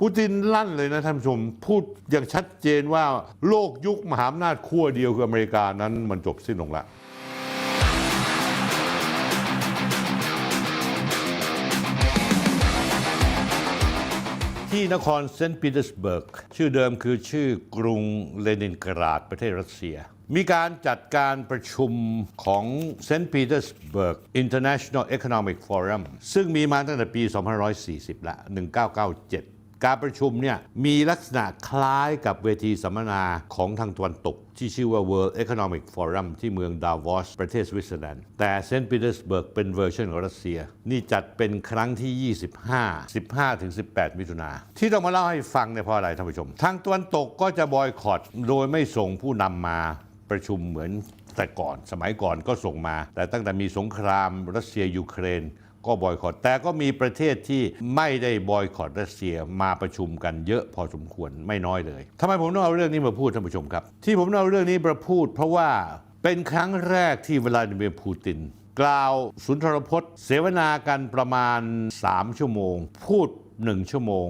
ปูตินลั่นเลยนะท่านผู้ชม พูดอย่างชัดเจนว่าโลกยุคมหาอำนาจขั้วเดียวคืออเมริกานั้นมันจบสิ้นลงล้วที่นครเซนต์ปีเตอร์สเบิร์ก ชื่อเดิมคือชื่อกรุงเลนินกราดประเทศรัสเซีย มีการจัดการประชุมของเซนต์ปีเตอร์สเบิร์ก International Economic Forum ซึ่งมีมาตั้งแต่ปี 2540 ละ 1997 การประชุมเนี่ยมีลักษณะคล้ายกับเวทีสัมมนาของทางตะวันตก ที่ชื่อว่า World Economic Forum ที่เมืองดาวอสประเทศสวิตเซอร์แลนด์ แต่เซนต์ปีเตอร์สเบิร์กเป็นเวอร์ชันของรัสเซีย นี่จัดเป็นครั้งที่ 25 15ถึง18 มิถุนา ที่ต้องมาเล่าให้ฟังเนี่ยเพราะอะไรท่านผู้ชม ทางตะวันตกก็จะบอยคอรตโดยไม่ส่งผู้นำมาประชุมเหมือนแต่ก่อน สมัยก่อนก็ส่งมา แต่ตั้งแต่มีสงครามรัสเซียยูเครน ก็บอยคอรตแต่ก็มีประเทศที่ไม่ได้บอยคอรตรัสเซียมาประชุมกันเยอะพอสมควรไม่น้อยเลยทำไมผมต้องเอาเรื่องนี้มาพูดท่านผู้ชมครับ ที่ผมต้องเอาเรื่องนี้มาพูด เพราะว่าเป็นครั้งแรกที่วลาดิเมียร์ปูตินกล่าวสุนทรพจน์ เสวนากันประมาณ 3 ชั่วโมง พูด 1 ชั่วโมง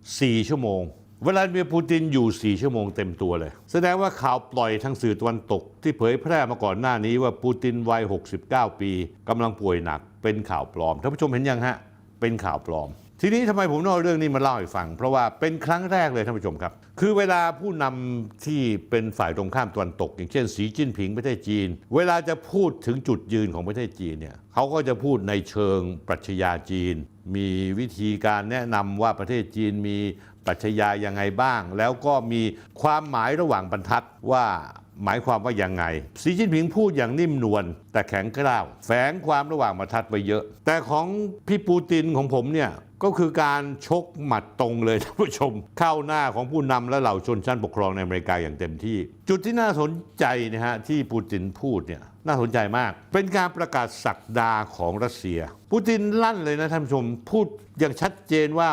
4 ชั่วโมง วลาดิเมียปูตินอยู่ 4 ชั่วโมงเต็มตัวเลย แสดงว่าข่าวปล่อยทางสื่อตะวันตก ที่เผยแพร่มาก่อนหน้านี้ว่าปูตินวัย 69 ปีกำลังป่วยหนักเป็นข่าวปลอมท่านผู้ชมเห็นยังฮะ เป็นข่าวปลอม ทีนี้ทำไมผมเอาเรื่องนี้มาเล่าให้ฟัง เพราะว่าเป็นครั้งแรกเลยท่านผู้ชมครับ คือเวลาผู้นำที่เป็นฝ่ายตรงข้ามตะวันตก อย่างเช่นสีจิ้นผิงประเทศจีน เวลาจะพูดถึงจุดยืนของประเทศจีนเนี่ยเขาก็จะพูดในเชิงปรัชญาจีน มีวิธีการแนะนำว่าประเทศจีนมี ปรัชญายังไงบ้าง แล้วก็มีความหมายระหว่างบรรทัดว่าหมายความว่ายังไง สีจิ้นผิงพูดอย่างนิ่มนวลแต่แข็งกร้าวแฝงความระหว่างบรรทัดไว้เยอะ แต่ของพี่ปูตินของผมเนี่ยก็คือการชกหมัดตรงเลยท่านผู้ชม เข้าหน้าของผู้นำและเหล่าชนชั้นปกครองในอเมริกาอย่างเต็มที่ จุดที่น่าสนใจนะฮะที่ปูตินพูดเนี่ยน่าสนใจมาก เป็นการประกาศศักดาของรัสเซีย ปูตินลั่นเลยนะท่านผู้ชมพูดอย่างชัดเจนว่า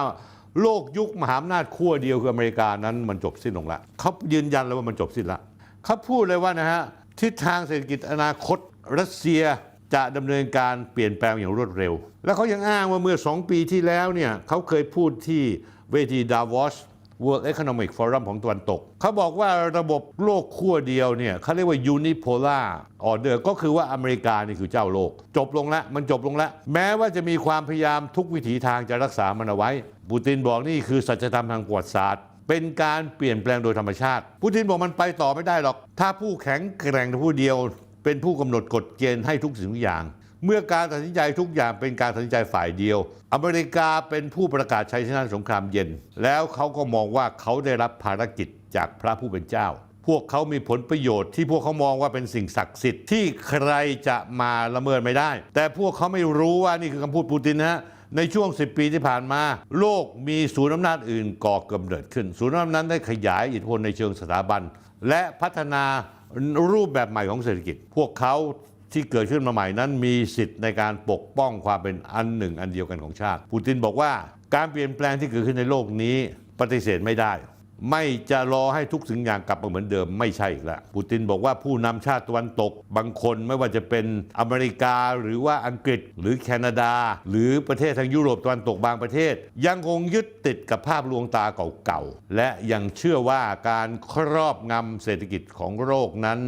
โลกยุคมหาอำนาจขั้วเดียวคืออเมริกานั้นมันจบสิ้นลงแล้วเขายืนยันเลยว่ามันจบสิ้นแล้วเขาพูดเลยว่านะฮะทิศทางเศรษฐกิจอนาคตรัสเซียจะดำเนินการเปลี่ยนแปลงอย่างรวดเร็ว แล้วเขายังอ้างว่าเมื่อ 2 ปีที่แล้วเนี่ยเขาเคยพูดที่เวทีดาวอส World Economic Forum ของตะวันตก เขาบอกว่าระบบโลกขั้วเดียวเนี่ยเขาเรียกว่า unipolar order ก็คือว่าอเมริกานี่คือเจ้าโลก จบลงแล้วมันจบลงแล้ว แม้ว่าจะมีความพยายามทุกวิถีทางจะรักษามันเอาไว้ ปูตินบอกนี่คือสัจธรรมทางประวัติศาสตร์ เป็นการเปลี่ยนแปลงโดยธรรมชาติ ปูตินบอกมันไปต่อไม่ได้หรอก ถ้าผู้แข็งแกร่งผู้เดียว เป็นผู้กำหนดกฎเกณฑ์ให้ทุกสิ่งทุกอย่าง เมื่อการตัดสินใจทุกอย่างเป็นการตัดสินใจฝ่ายเดียว อเมริกาเป็นผู้ประกาศชัยชนะสงครามเย็น แล้วเขาก็มองว่าเขาได้รับภารกิจจากพระผู้เป็นเจ้าพวกเขามีผลประโยชน์ที่พวกเขามองว่าเป็นสิ่งศักดิ์สิทธิ์ที่ใครจะมาละเมิดไม่ได้ แต่พวกเขาไม่รู้ว่านี่คือคำพูดปูตินนะฮะ ในช่วง 10 ปีที่ผ่านมา โลกมีศูนย์อำนาจอื่นก่อกำเนิดขึ้น ศูนย์อำนาจนั้นได้ขยายอิทธิพลในเชิงสถาบัน และพัฒนารูปแบบใหม่ของเศรษฐกิจ พวกเขาที่เกิดขึ้นมาใหม่นั้นมีสิทธิ์ในการปกป้องความเป็นอันหนึ่งอันเดียวกันของชาติ ปูตินบอกว่าการเปลี่ยนแปลงที่เกิดขึ้นในโลกนี้ปฏิเสธไม่ได้ ไม่จะรอให้ทุกสิ่งอย่างกลับมาเหมือนเดิมไม่ใช่อีกแล้วปูตินบอกว่าผู้นำชาติตะวันตก บางคนไม่ว่าจะเป็นอเมริกาหรือว่าอังกฤษหรือแคนาดา หรือประเทศทางยุโรปตะวันตกบางประเทศ ยังคงยึดติดกับภาพลวงตาเก่าๆ และยังเชื่อว่าการครอบงำเศรษฐกิจของโลกนั้น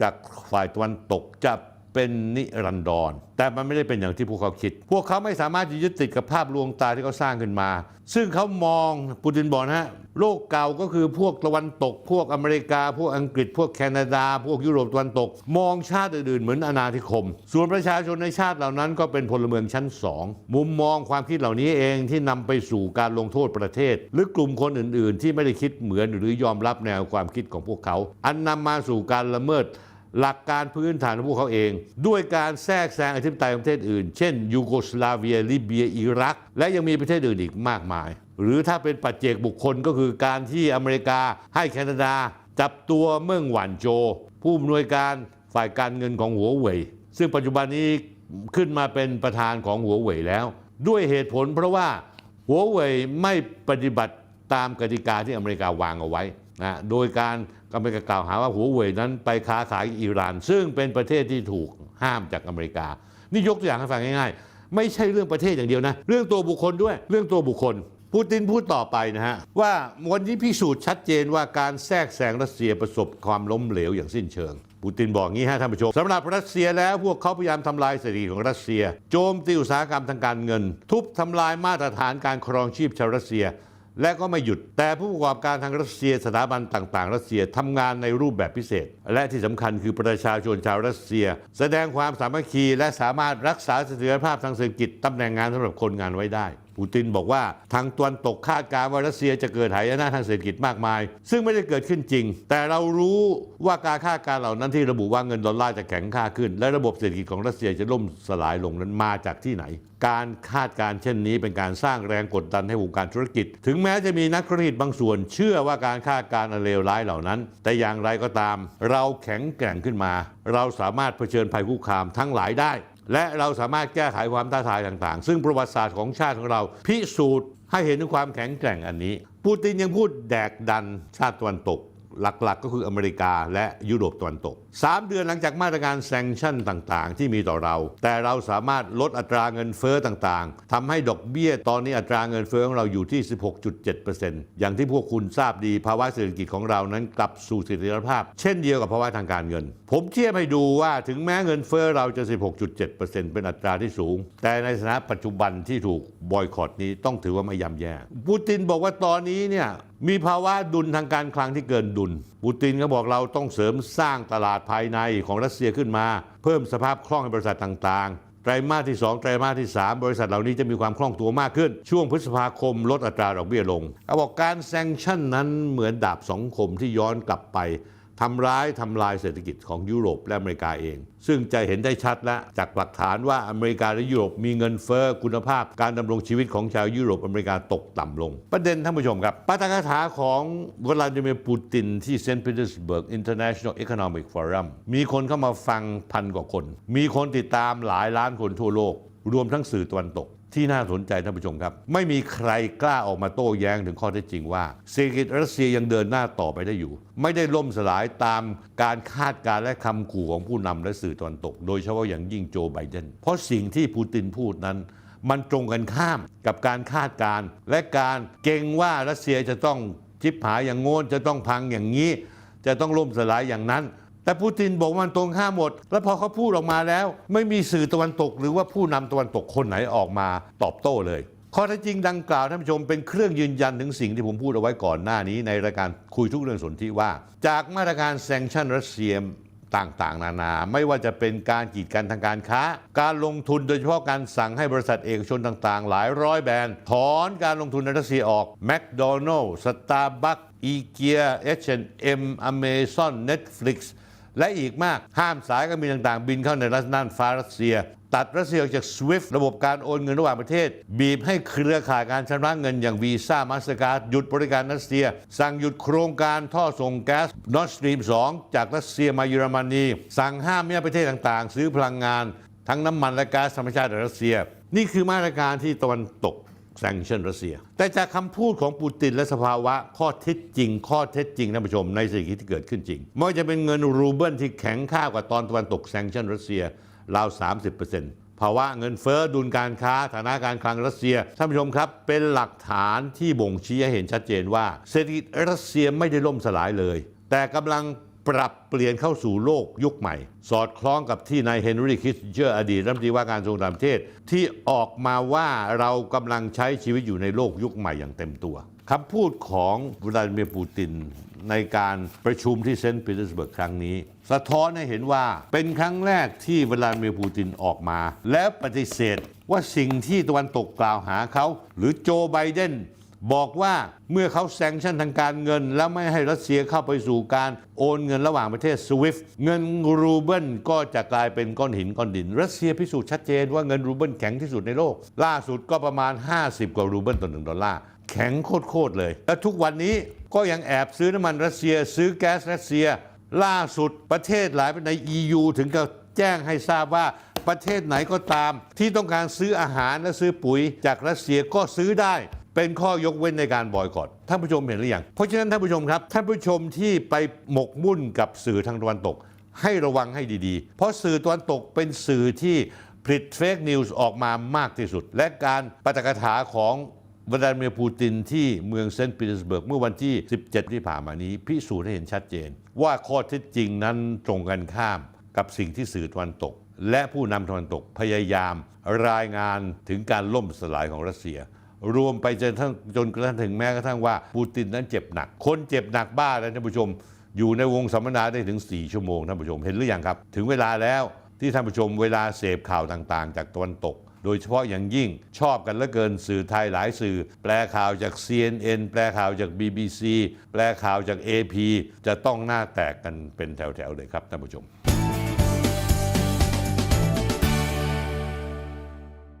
จากฝ่ายตะวันตกจะ เป็นนิรันดร แต่มันไม่ได้เป็นอย่างที่พวกเขาคิด พวกเขาไม่สามารถจะยึดติดกับภาพลวงตาที่เขาสร้างขึ้นมา ซึ่งเขามองปูตินบอกนะฮะโลกเก่าก็คือพวกตะวันตก พวกอเมริกา พวกอังกฤษ พวกแคนาดา พวกยุโรปตะวันตก มองชาติอื่นๆเหมือนอาณาธิคม ส่วนประชาชนในชาติเหล่านั้นก็เป็นพลเมืองชั้นสองมุมมองความคิดเหล่านี้เองที่นำไปสู่การลงโทษประเทศ หรือกลุ่มคนอื่นๆ ที่ไม่ได้คิดเหมือนหรือยอมรับแนวความคิดของพวกเขา อันนำมาสู่การละเมิด หลักการพื้นฐานของพวกเขาเอง ด้วยการแทรกแซงอธิปไตยของประเทศอื่น เช่น ยูโกสลาเวียลิเบียอิรัก และยังมีประเทศอื่นอีกมากมาย หรือถ้าเป็นปัจเจกบุคคลก็คือการที่อเมริกาให้แคนาดา จับตัวเมืองหวานโจ ผู้อำนวยการฝ่ายการเงินของหัวเว่ยซึ่งปัจจุบันนี้ขึ้นมาเป็นประธานของหัวเว่ยแล้ว ด้วยเหตุผลเพราะว่าหัวเว่ยไม่ปฏิบัติตามกติกาที่อเมริกาวางเอาไว้นะโดยการ อเมริกากล่าวหาว่าหัวเว่ยนั้นไปค้าขายกับอิหร่าน ซึ่งเป็นประเทศที่ถูกห้ามจากอเมริกา นี่ยกตัวอย่างให้ฟังง่ายๆ ไม่ใช่เรื่องประเทศอย่างเดียวนะ เรื่องตัวบุคคลด้วย เรื่องตัวบุคคล ปูตินพูดต่อไปนะฮะ ว่าวันนี้พิสูจน์ชัดเจนว่าการแทรกแซงรัสเซียประสบความล้มเหลวอย่างสิ้นเชิง ปูตินบอกงี้ฮะท่านผู้ชมสำหรับรัสเซียแล้วพวกเขาพยายามทำลายเศรษฐกิจของรัสเซีย โจมตีอุตสาหกรรมทางการเงิน ทุบทำลายมาตรฐานการครองชีพชาวรัสเซีย และก็ไม่หยุด แต่ผู้ประกอบการทางรัสเซียสถาบันต่างๆ รัสเซียทำงานในรูปแบบพิเศษ และที่สำคัญคือประชาชนชาวรัสเซีย แสดงความสามัคคีและสามารถรักษาเสถียรภาพทางเศรษฐกิจตำแหน่งงานสำหรับคนงานไว้ได้ ปูตินบอกว่าทางตะวันตกคาดการณ์ว่ารัสเซียจะเกิดหายนะทางเศรษฐกิจมากมาย ซึ่งไม่ได้เกิดขึ้นจริง แต่เรารู้ว่าการคาดการณ์เหล่านั้นที่ระบุว่าเงินดอลลาร์จะแข็งค่าขึ้น และระบบเศรษฐกิจของรัสเซียจะล่มสลายลงนั้นมาจากที่ไหน การคาดการณ์เช่นนี้เป็นการสร้างแรงกดดันให้วงการธุรกิจ ถึงแม้จะมีนักธุรกิจบางส่วน เชื่อว่าการคาดการณ์อันเลวร้ายเหล่านั้น แต่อย่างไรก็ตาม เราแข็งแกร่งขึ้นมา เราสามารถเผชิญภัยคุกคามทั้งหลายได้ และเราสามารถแก้ไขความท้าทายต่างๆ ซึ่งประวัติศาสตร์ของชาติของเรา พิสูจน์ให้เห็นถึงความแข็งแกร่งอันนี้ ปูตินยังพูดแดกดันชาติตะวันตก หลักๆ ก็คืออเมริกาและยุโรปตะวันตก 3 เดือนหลังจากมาตรการแซงชั่นต่างๆ ที่มีต่อเรา แต่เราสามารถลดอัตราเงินเฟ้อต่างๆทำให้ดอกเบี้ยตอนนี้อัตราเงินเฟ้อของเราอยู่ที่ 16.7%อย่างที่พวกคุณทราบดีภาวะเศรษฐกิจของเรานั้นกลับสู่เสถียรภาพ เช่นเดียวกับภาวะทางการเงิน ผมเทียบให้ดูว่าถึงแม้เงินเฟ้อเราจะ 16.7%เป็นอัตราที่สูง แต่ในสถานะปัจจุบันที่ถูกบอยคอรตนี้ต้องถือว่าไม่ย่ำแย่ปูตินบอกว่าตอนนี้เนี่ยมีภาวะดุลทางการคลังที่เกินดุล ปูตินก็บอกเราต้องเสริมสร้างตลาดภายในของรัสเซียขึ้นมา เพิ่มสภาพคล่องให้บริษัทต่างๆ ไตรมาสที่ 2 ไตรมาสที่ 3 บริษัทเหล่านี้จะมีความคล่องตัวมากขึ้น ช่วงพฤษภาคมลดอัตราดอกเบี้ยลงเขาบอกการแซงชั่นนั้นเหมือนดาบสองคมที่ย้อนกลับไป ทำร้ายทำลายเศรษฐกิจของยุโรปและอเมริกาเอง ซึ่งจะเห็นได้ชัดและจากหลักฐานว่าอเมริกาและยุโรปมีเงินเฟ้อคุณภาพการดำรงชีวิตของชาวยุโรปอเมริกาตกต่ำลง ประเด็นท่านผู้ชมครับปาฐกถาของวลาดิเมียร์ปูตินที่เซนต์ปีเตอร์สเบิร์ก International Economic Forum มีคนเข้ามาฟังพันกว่าคน มีคนติดตามหลายล้านคนทั่วโลก รวมทั้งสื่อตะวันตก ที่น่าสนใจท่านผู้ชมครับ ไม่มีใครกล้าออกมาโต้แย้งถึงข้อเท็จจริงว่าเศรษฐกิจรัสเซียยังเดินหน้าต่อไปได้อยู่ ไม่ได้ล่มสลายตามการคาดการณ์และคำขู่ของผู้นำและสื่อตะวันตก โดยเฉพาะอย่างยิ่งโจไบเดนเพราะสิ่งที่ปูตินพูดนั้นมันตรงกันข้ามกับการคาดการณ์และการเก่งว่ารัสเซียจะต้องจิบหายอย่างโง่นจะต้องพังอย่างนี้ จะต้องล่มสลายอย่างนั้น แต่ปูตินบอกวันตรงข้ามหมด แล้วพอเขาพูดออกมาแล้ว ไม่มีสื่อตะวันตก หรือว่าผู้นำตะวันตกคนไหนออกมาตอบโต้เลยข้อเท็จจริงดังกล่าวท่านผู้ชมเป็นเครื่องยืนยันถึงสิ่งที่ผมพูดเอาไว้ก่อนหน้านี้ ในรายการคุยทุกเรื่องสนที่ว่า จากมาตรการแซงชั่นรัสเซียต่างๆ นานา ไม่ว่าจะเป็นการกีดกันทางการค้า การลงทุนโดยเฉพาะการสั่งให้บริษัทเอกชนต่างๆ หลายร้อยแบรนด์ถอนการลงทุนในรัสเซียออกแมคโดนัลล์สตาร์บัคอีเกียเอชแอนด์เอ็มอเมซอนเน็ตฟลิกซ์ และอีกมากห้ามสายการบินต่างๆ บินเข้าในรัฐน่านฟ้ารัสเซีย ตัดรัสเซียจาก SWIFT ระบบการโอนเงินระหว่างประเทศ บีบให้เครือข่ายการชำระเงินอย่างวีซ่ามาสเตอร์การ์ดหยุดบริการรัสเซีย สั่งหยุดโครงการท่อส่งแก๊ส Nord Stream 2จากรัสเซียมาเยอรมนี สั่งห้ามไม่ให้ประเทศต่างๆ ซื้อพลังงาน ทั้งน้ำมันและก๊าซธรรมชาติจากรัสเซีย นี่คือมาตรการที่ตะวันตก แซงชั่นรัสเซีย แต่จากคำพูดของปูตินและสภาวะข้อเท็จจริง ข้อเท็จจริงท่านผู้ชมในเศรษฐกิจที่เกิดขึ้นจริงไม่ว่าจะเป็นเงินรูเบิลที่แข็งค่ากว่าตอนตะวันตกแซงชั่นรัสเซียราว30%ภาวะเงินเฟ้อดุลการค้าฐานะการคลังรัสเซียท่านผู้ชมครับ เป็นหลักฐานที่บ่งชี้ให้เห็นชัดเจนว่าเศรษฐกิจรัสเซียไม่ได้ล่มสลายเลย แต่กำลัง ปรับเปลี่ยนเข้าสู่โลกยุคใหม่ สอดคล้องกับที่นายเฮนรี่คิสเจอร์อดีตรัฐมนตรีว่าการกระทรวงต่างประเทศ ที่ออกมาว่าเรากำลังใช้ชีวิตอยู่ในโลกยุคใหม่อย่างเต็มตัวคำพูดของวลาดิเมียร์ปูตินในการประชุมที่เซนต์ปีเตอร์สเบิร์กครั้งนี้ สะท้อนให้เห็นว่าเป็นครั้งแรกที่วลาดิเมียร์ปูตินออกมา แล้วปฏิเสธว่าสิ่งที่ตะวันตกกล่าวหาเขา หรือโจไบเดน บอกว่าเมื่อเขาแซงชั่นทางการเงิน แล้วไม่ให้รัสเซียเข้าไปสู่การโอนเงินระหว่างประเทศสวิฟเงินรูเบิลก็จะกลายเป็นก้อนหินก้อนดิน รัสเซียพิสูจน์ชัดเจนว่าเงินรูเบิลแข็งที่สุดในโลก ล่าสุดก็ประมาณ 50 กว่ารูเบิลต่อหนึ่งดอลลาร์แข็งโคตรๆเลย และทุกวันนี้ก็ยังแอบซื้อน้ำมันรัสเซีย ซื้อแก๊สรัสเซีย ล่าสุดประเทศหลายใน EU ถึงกับแจ้งให้ทราบว่าประเทศไหนก็ตาม ที่ต้องการซื้ออาหารและซื้อปุ๋ยจากรัสเซียก็ซื้อได้ เป็นข้อยกเว้นในการบอยคอรตท่านผู้ชมเห็นหรือยังเพราะฉะนั้นท่านผู้ชมครับ ท่านผู้ชมที่ไปหมกมุ่นกับสื่อทางตะวันตก ให้ระวังให้ดีๆ เพราะสื่อตะวันตกเป็นสื่อที่ผลิตเฟกนิวส์ออกมามากที่สุด และการปาฐกถาของวลาดิเมียร์ปูตินที่เมืองเซนต์ปีเตอร์สเบิร์กเมื่อวันที่ 17 ที่ผ่านมานี้ พิสูจน์ให้เห็นชัดเจน ว่าข้อเท็จจริงนั้นตรงกันข้ามกับสิ่งที่สื่อตะวันตก และผู้นำตะวันตกพยายามรายงานถึงการล่มสลายของรัสเซีย รวมไปจนทั้งจนกระทั่งถึงแม้กระทั่งว่าปูตินนั้นเจ็บหนัก คนเจ็บหนักบ้าแล้วท่านผู้ชม อยู่ในวงสัมมนาได้ถึง 4 ชั่วโมงท่านผู้ชมเห็นหรือยังครับ ถึงเวลาแล้วที่ท่านผู้ชมเวลาเสพข่าวต่างๆ จากตะวันตก โดยเฉพาะอย่างยิ่งชอบกันเหลือเกินสื่อไทยหลายสื่อ แปลข่าวจาก CNN แปลข่าวจาก BBC แปลข่าวจาก AP จะต้องหน้าแตกกันเป็นแถวๆเลยครับท่านผู้ชม